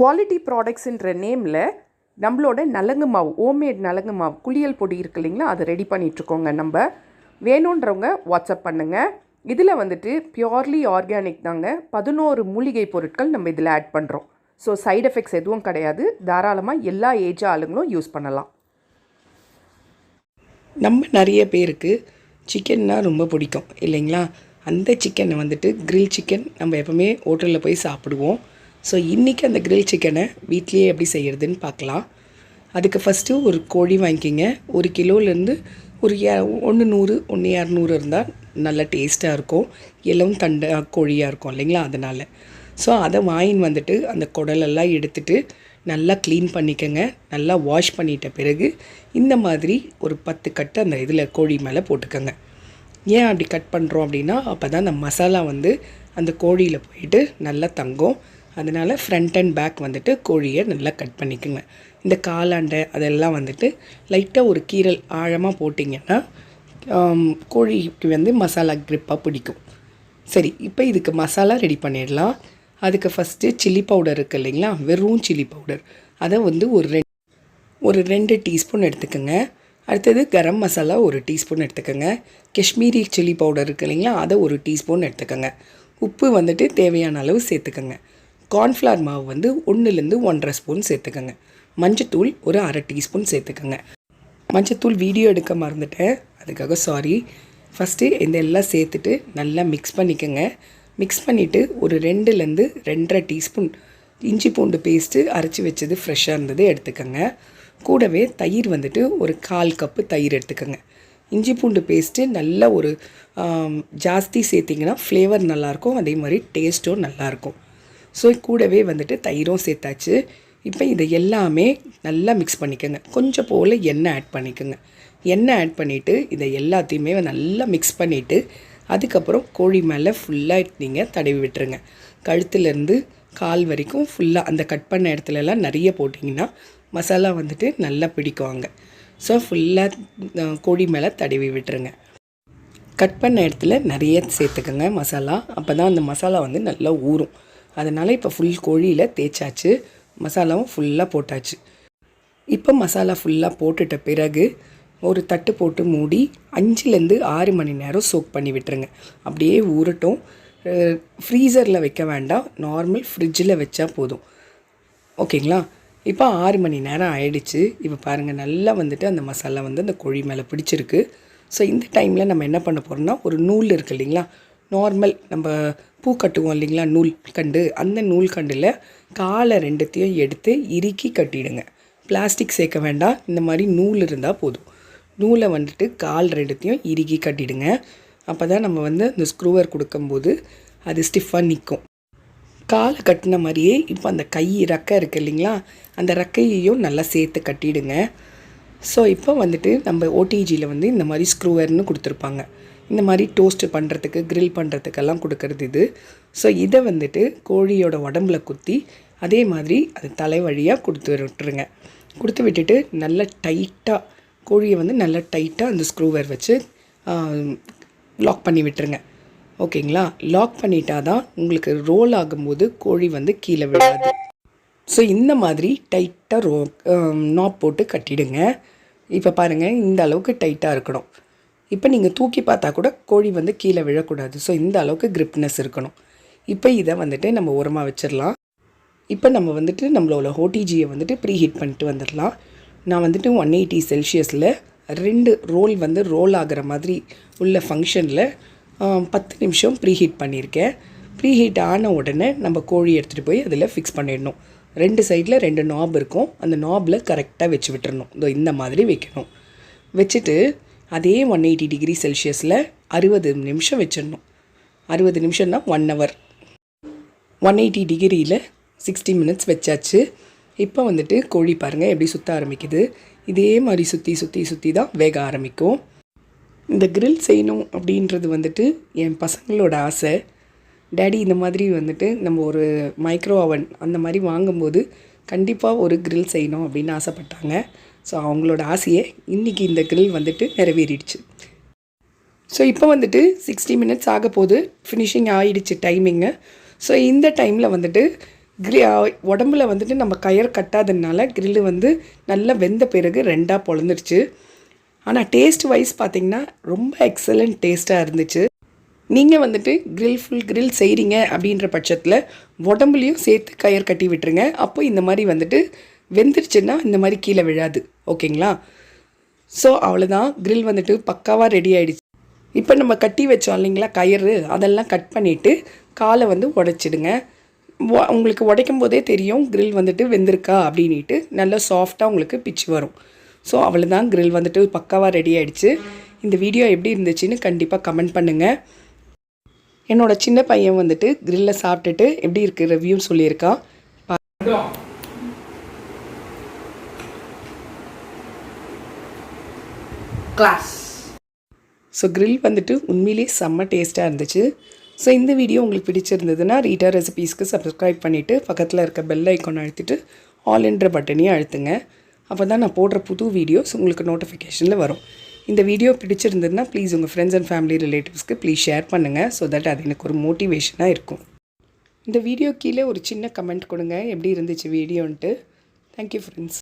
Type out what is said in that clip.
Quality ப்ராடக்ட்ஸுன்ற நேமில் நம்மளோட நலங்கு மாவு ஹோம்மேட் நலங்கு மாவு குளியல் பொடி இருக்கு இல்லைங்களா? அதை ரெடி பண்ணிகிட்ருக்கோங்க நம்ம. வேணுன்றவங்க வாட்ஸ்அப் பண்ணுங்கள் இதில் வந்துட்டு பியோர்லி ஆர்கானிக் தாங்க. பதினோரு மூலிகை பொருட்கள் நம்ம இதில் ஆட் பண்ணுறோம் ஸோ சைட் எஃபெக்ட்ஸ் எதுவும் கிடையாது. தாராளமாக எல்லா ஏஜ் ஆளுங்களும் யூஸ் பண்ணலாம். நம்ம நிறைய பேருக்கு சிக்கன்னா ரொம்ப பிடிக்கும் இல்லைங்களா? அந்த சிக்கனை வந்துட்டு கிரில் சிக்கன் நம்ம எப்போவுமே ஹோட்டலில் போய் சாப்பிடுவோம். ஸோ இன்றைக்கி அந்த கிரில் சிக்கனை வீட்லேயே எப்படி செய்கிறதுன்னு பார்க்கலாம். அதுக்கு ஃபஸ்ட்டு ஒரு கோழி வாங்கிக்கிங்க. ஒரு கிலோலேருந்து ஒரு ஒன்று நூறு ஒன்று இரநூறு இருந்தால் நல்ல டேஸ்ட்டாக இருக்கும். எல்லாம் தண்டை கோழியாக இருக்கும் இல்லைங்களா? அதனால். ஸோ அதை வாங்கின்னு வந்துட்டு அந்த குடலெல்லாம் எடுத்துட்டு நல்லா க்ளீன் பண்ணிக்கோங்க. நல்லா வாஷ் பண்ணிட்ட பிறகு இந்த மாதிரி ஒரு பத்து கட்டு அந்த இதில் கோழி மேலே போட்டுக்கோங்க. ஏன் அப்படி கட் பண்ணுறோம் அப்படின்னா அப்போ தான் அந்த மசாலா வந்து அந்த கோழியில் போயிட்டு நல்லா தங்கும். அதனால் ஃப்ரண்ட் அண்ட் பேக் வந்துட்டு கோழியை நல்லா கட் பண்ணிக்கோங்க. இந்த காலாண்டை அதெல்லாம் வந்துட்டு லைட்டாக ஒரு கீரல் ஆழமாக போட்டிங்கன்னா கோழிக்கு வந்து மசாலா க்ரிப்பாக பிடிக்கும். சரி இப்போ இதுக்கு மசாலா ரெடி பண்ணிடலாம். அதுக்கு ஃபஸ்ட்டு சில்லி பவுடர் இருக்குது இல்லைங்களா? வெறும் சில்லி பவுடர் அதை வந்து ஒரு ரெண்டு ஒரு ரெண்டு டீஸ்பூன் எடுத்துக்கோங்க. அடுத்தது கரம் மசாலா ஒரு டீஸ்பூன் எடுத்துக்கோங்க. காஷ்மீரி சில்லி பவுடர் இருக்குது இல்லைங்களா? அதை ஒரு டீஸ்பூன் எடுத்துக்கோங்க. உப்பு வந்துட்டு தேவையான அளவு சேர்த்துக்கோங்க. கார்ன்ஃப்ளவர் மாவு வந்து ஒன்றுலேருந்து ஒன்றரை ஸ்பூன் சேர்த்துக்கோங்க. மஞ்சத்தூள் ஒரு அரை டீஸ்பூன் சேர்த்துக்கோங்க. மஞ்சத்தூள் வீடியோ எடுக்க மறந்துட்டேன். அதுக்காக சாரி ஃபஸ்ட்டு இந்த எல்லாம் சேர்த்துட்டு நல்லா மிக்ஸ் பண்ணிக்கோங்க. மிக்ஸ் பண்ணிவிட்டு ஒரு ரெண்டுலேருந்து ரெண்டரை டீஸ்பூன் இஞ்சி பூண்டு பேஸ்ட்டு அரைச்சி வச்சது ஃப்ரெஷ்ஷாக இருந்தது எடுத்துக்கோங்க. கூடவே தயிர் வந்துட்டு ஒரு கால் கப்பு தயிர் எடுத்துக்கோங்க. இஞ்சி பூண்டு பேஸ்ட்டு நல்லா ஒரு ஜாஸ்தி சேர்த்திங்கன்னா ஃப்ளேவர் நல்லாயிருக்கும் அதே மாதிரி டேஸ்ட்டும் நல்லாயிருக்கும். ஸோ கூடவே வந்துட்டு தயிரும் சேர்த்தாச்சு. இப்போ இதை எல்லாமே நல்லா மிக்ஸ் பண்ணிக்கோங்க. கொஞ்சம் போல் எண்ணெய் ஆட் பண்ணிக்கோங்க. எண்ணெய் ஆட் பண்ணிவிட்டு இதை எல்லாத்தையுமே நல்லா மிக்ஸ் பண்ணிவிட்டு அதுக்கப்புறம் கோழி மேலே ஃபுல்லாக நீங்கள் தடவி விட்டுருங்க. கழுத்துலேருந்து கால் வரைக்கும் ஃபுல்லாக அந்த கட் பண்ண இடத்துலலாம் நிறைய போட்டிங்கன்னா மசாலா வந்துட்டு நல்லா பிடிக்குவாங்க. ஸோ ஃபுல்லாக கோழி மேலே தடவி விட்டுருங்க. கட் பண்ண இடத்துல நிறைய சேர்த்துக்கோங்க மசாலா. அப்போ தான் அந்த மசாலா வந்து நல்லா ஊறும். அதனால் இப்போ ஃபுல் கோழியில் தேய்ச்சாச்சு. மசாலாவும் ஃபுல்லாக போட்டாச்சு. இப்போ மசாலா ஃபுல்லாக போட்டுட்ட பிறகு ஒரு தட்டு போட்டு மூடி அஞ்சுலேருந்து ஆறு மணி நேரம் சோக் பண்ணி விட்டுருங்க. அப்படியே ஊறட்டும். ஃப்ரீசரில் வைக்க வேண்டாம். நார்மல் ஃப்ரிட்ஜில் வச்சா போதும். ஓகேங்களா? இப்போ ஆறு மணி நேரம் ஆயிடுச்சு. இப்போ பாருங்கள் நல்லா வந்துட்டு அந்த மசாலா வந்து அந்த கோழி மேலே பிடிச்சிருக்கு. ஸோ இந்த டைமில் நம்ம என்ன பண்ண போகிறோம்னா ஒரு நூல் இருக்குது இல்லைங்களா? நார்மல் நம்ம பூ கட்டுவோம் இல்லைங்களா? நூல் கண்டு. அந்த நூல் கண்டில் காலை ரெண்டுத்தையும் எடுத்து இறுக்கி கட்டிடுங்க. பிளாஸ்டிக் சேர்க்க வேண்டாம். இந்த மாதிரி நூல் இருந்தால் போதும். நூலை வந்துட்டு கால் ரெண்டுத்தையும் இறுக்கி கட்டிடுங்க. அப்போ தான் நம்ம வந்து அந்த ஸ்க்ரூவர் கொடுக்கும்போது அது ஸ்டிஃபாக நிற்கும் காலை கட்டின மாதிரியே இப்போ அந்த கை ரக்கை இருக்குது இல்லைங்களா? அந்த ரக்கையையும் நல்லா சேர்த்து கட்டிடுங்க. ஸோ இப்போ வந்துட்டு நம்ம ஓடிஜியில் வந்து இந்த மாதிரி ஸ்க்ரூவர்னு கொடுத்துருப்பாங்க. இந்த மாதிரி டோஸ்ட் பண்ணுறதுக்கு க்ரில் பண்ணுறதுக்கெல்லாம் கொடுக்கறது இது. ஸோ இதை வந்துட்டு கோழியோட உடம்புல குத்தி அதே மாதிரி அது தலை வழியாக கொடுத்து விட்டுருங்க. கொடுத்து விட்டுட்டு நல்லா டைட்டாக கோழியை வந்து நல்லா டைட்டாக அந்த ஸ்க்ரூவர் வச்சு லாக் பண்ணி விட்டுருங்க. ஓகேங்களா? லாக் பண்ணிட்டா தான் உங்களுக்கு ரோல் ஆகும்போது கோழி வந்து கீழே விழாது. ஸோ இந்த மாதிரி டைட்டாக ரோ நாப் போட்டு கட்டிடுங்க. இப்போ பாருங்கள் இந்த அளவுக்கு டைட்டாக இருக்கணும். இப்போ நீங்கள் தூக்கி பார்த்தா கூட கோழி வந்து கீழே விழக்கூடாது. ஸோ இந்த அளவுக்கு கிரிப்னஸ் இருக்கணும். இப்போ இதை வந்துட்டு நம்ம உரமாக வச்சிடலாம் இப்போ நம்ம வந்துட்டு நம்மளோட ஓடிஜியை வந்துட்டு ப்ரீ ஹீட் பண்ணிட்டு வந்துடலாம் நான் வந்துட்டு ஒன் எயிட்டி செல்சியஸில் ரெண்டு ரோல் வந்து ரோல் ஆகிற மாதிரி உள்ள ஃபங்க்ஷனில் பத்து நிமிஷம் ப்ரீ ஹீட் பண்ணியிருக்கேன் ப்ரீ ஹீட் ஆன உடனே நம்ம கோழி எடுத்துகிட்டு போய் அதில் ஃபிக்ஸ் பண்ணிடணும். ரெண்டு சைடில் ரெண்டு நாப் இருக்கும். அந்த நாபில் கரெக்டாக வச்சு விட்டுறணும். இதோ இந்த மாதிரி வைக்கணும். வச்சுட்டு அதே ஒன் எயிட்டி டிகிரி செல்சியஸில் அறுபது நிமிஷம் வச்சிடணும். அறுபது நிமிஷம்னா ஒன் ஹவர் ஒன் எயிட்டி டிகிரியில் சிக்ஸ்டி மினிட்ஸ் வச்சாச்சு. இப்போ வந்துட்டு கோழி பாருங்கள் எப்படி சுற்ற ஆரம்பிக்குது. இதே மாதிரி சுற்றி சுற்றி சுற்றி தான் வேக ஆரம்பிக்கும். இந்த கிரில் செய்யணும் அப்படின்றது வந்துட்டு என் பசங்களோட ஆசை. டேடி இந்த மாதிரி வந்துட்டு நம்ம ஒரு மைக்ரோ அவன் அந்த மாதிரி வாங்கும்போது கண்டிப்பாக ஒரு கிரில் செய்யணும் அப்படின்னு ஆசைப்பட்டாங்க. ஸோ அவங்களோட ஆசையை இன்றைக்கி இந்த கிரில் வந்துட்டு நிறைவேறிடுச்சு. ஸோ இப்போ வந்துட்டு சிக்ஸ்டி மினிட்ஸ் ஆக போகுது. ஃபினிஷிங் ஆகிடுச்சு டைமிங்கு ஸோ இந்த டைமில் வந்துட்டு கிரி உடம்புல வந்துட்டு நம்ம கயர் கட்டாததுனால கிரில்லு வந்து நல்லா வெந்த பிறகு ரெண்டாக பொழந்துருச்சு ஆனால் டேஸ்ட் வைஸ் பார்த்தீங்கன்னா ரொம்ப எக்ஸலண்ட் டேஸ்ட்டாக இருந்துச்சு. நீங்கள் வந்துட்டு கிரில் ஃபுல் கிரில் செய்கிறீங்க அப்படின்ற பட்சத்தில் உடம்புலையும் சேர்த்து கயர் கட்டி விட்டுருங்க. அப்போ இந்த மாதிரி வந்துட்டு வெந்துருச்சுன்னா இந்த மாதிரி கீழே விழாது. ஓகேங்களா? ஸோ அவ்வளோதான் க்ரில் வந்துட்டு பக்காவாக ரெடி ஆகிடுச்சு இப்போ நம்ம கட்டி வச்சோம் இல்லைங்களா? கயிறு. அதெல்லாம் கட் பண்ணிவிட்டு காலை வந்து உடைச்சிடுங்க. உங்களுக்கு உடைக்கும் போதே தெரியும் க்ரில் வந்துட்டு வெந்திருக்கா அப்படின்ட்டு நல்லா சாஃப்டாக உங்களுக்கு பிச்சு வரும். ஸோ அவ்வளோதான் க்ரில் வந்துட்டு பக்காவாக ரெடி ஆகிடுச்சு இந்த வீடியோ எப்படி இருந்துச்சுன்னு கண்டிப்பாக கமெண்ட் பண்ணுங்கள் என்னோடய சின்ன பையன் வந்துட்டு கிரில்ல சாப்பிட்டுட்டு எப்படி இருக்குது ரிவ்யூன்னு சொல்லியிருக்கான் கிளாஸ் ஸோ க்ரில் வந்துட்டு உண்மையிலேயே செம்ம டேஸ்ட்டாக இருந்துச்சு. ஸோ இந்த வீடியோ உங்களுக்கு பிடிச்சிருந்ததுன்னா ரீட்டா ரெசிபீஸ்க்கு சப்ஸ்கிரைப் பண்ணிவிட்டு பக்கத்தில் இருக்க பெல் ஐக்கான் அழுத்திட்டு ஆல் என்ற பட்டனையும் அழுத்துங்க. அப்போ தான் நான் போடுற புது வீடியோஸ் உங்களுக்கு நோட்டிஃபிகேஷனில் வரும். இந்த வீடியோ பிடிச்சிருந்ததுன்னா ப்ளீஸ் உங்கள் ஃப்ரெண்ட்ஸ் அண்ட் ஃபேமிலி ரிலேட்டிவ்ஸ்க்கு ப்ளீஸ் ஷேர் பண்ணுங்கள் ஸோ தட் அது எனக்கு ஒரு மோட்டிவேஷனாக இருக்கும். இந்த வீடியோ கீழே ஒரு சின்ன கமெண்ட் கொடுங்க எப்படி இருந்துச்சு வீடியோன்ட்டு தேங்க்யூ ஃப்ரெண்ட்ஸ்